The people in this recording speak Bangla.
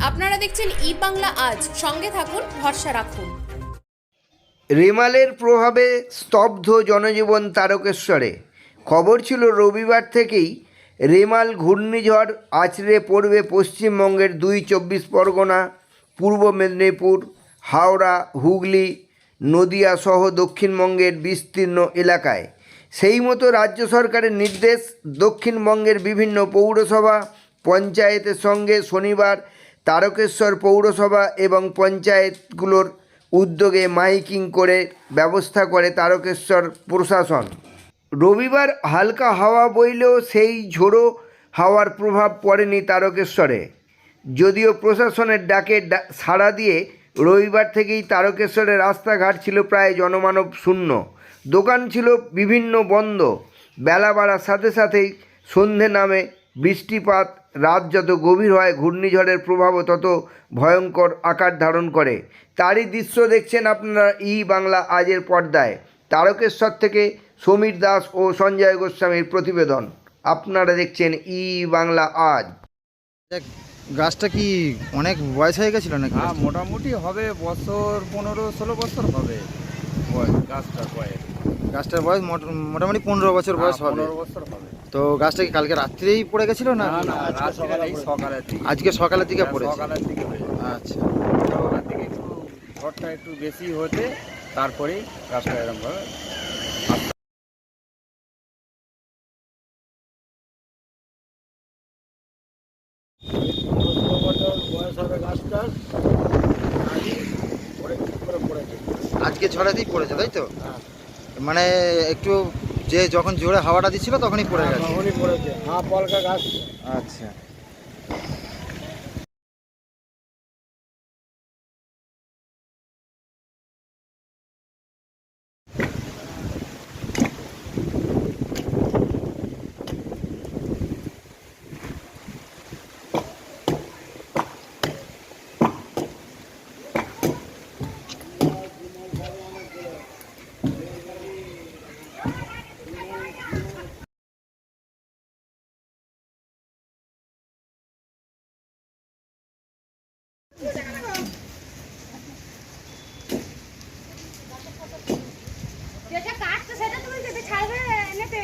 আপনারা দেখছেন ই বাংলা আজ। সঙ্গে থাকুন, ভরসা রাখুন। রেমালের প্রভাবে স্তব্ধ জনজীবন তারকেশ্বরে। খবর ছিল রবিবার থেকেই রেমাল ঘূর্ণিঝড় আছড়ে পড়বে পশ্চিমবঙ্গের দুই চব্বিশ পরগনা, পূর্ব মেদিনীপুর, হাওড়া, হুগলি, নদিয়া সহ দক্ষিণবঙ্গের বিস্তীর্ণ এলাকায়। সেই মতো রাজ্য সরকারের নির্দেশ, দক্ষিণবঙ্গের বিভিন্ন পৌরসভা, পঞ্চায়েতের সঙ্গে শনিবার তারকেশ্বর পৌরসভা এবং পঞ্চায়েতগুলোর উদ্যোগে মাইকিং করে ব্যবস্থা করে তারকেশ্বর প্রশাসন। রবিবার হালকা হাওয়া বইলেও সেই ঝোড়ো হাওয়ার প্রভাব পড়েনি তারকেশ্বরে। যদিও প্রশাসনের ডাকে সাড়া দিয়ে রবিবার থেকেই তারকেশ্বরের রাস্তাঘাট ছিল প্রায় জনমানব শূন্য। দোকান ছিল বিভিন্ন বন্ধ। বেলা বাড়ার সাথে সাথেই সন্ধে নামে বৃষ্টিপাত রাত যত গভীর হয় ঘূর্ণিঝড়ের প্রভাবও তত ভয়ঙ্কর আকার ধারণ করে। তারই দৃশ্য দেখছেন আপনারা ই বাংলা আজের পর্দায়। তারকেশ্বর থেকে সমীর দাস ও সঞ্জয় গোস্বামীর প্রতিবেদন। আপনারা দেখছেন ই বাংলা আজ। দেখ, গাছটা কি অনেক বয়স হয়ে গেছিল নাকি? হ্যাঁ মোটামুটি হবে বছর পনেরো ষোলো বছর হবে বয়স গাছটার বয়স। গাছটার বয়স মোট- মোটামুটি পনেরো বছর বয়স হ্যাঁ, হবে। পনেরো বছর হবে। তো গাছটা কি কালকে রাত্রেই পড়ে গেছিল না? আজকে সকালের দিকে হ্যাঁ, পড়েছে। সকালের দিকে হয়েছে আচ্ছা। দিকে একটু ঝড়টা একটু বেশি হতে তারপরেই গাছটা এরকম ভাবে আজকে ঝড়াতেই পড়েছে তাই তো? মানে একটু যে যখন জোরে হাওয়াটা দিচ্ছিল তখনই পড়ে গেছে। তখনই পড়েছে। হাফ পলকা গাছ। আচ্ছা। যেটা কাটছে সেটা তুমি যেতে ছাড়বে এনেতে।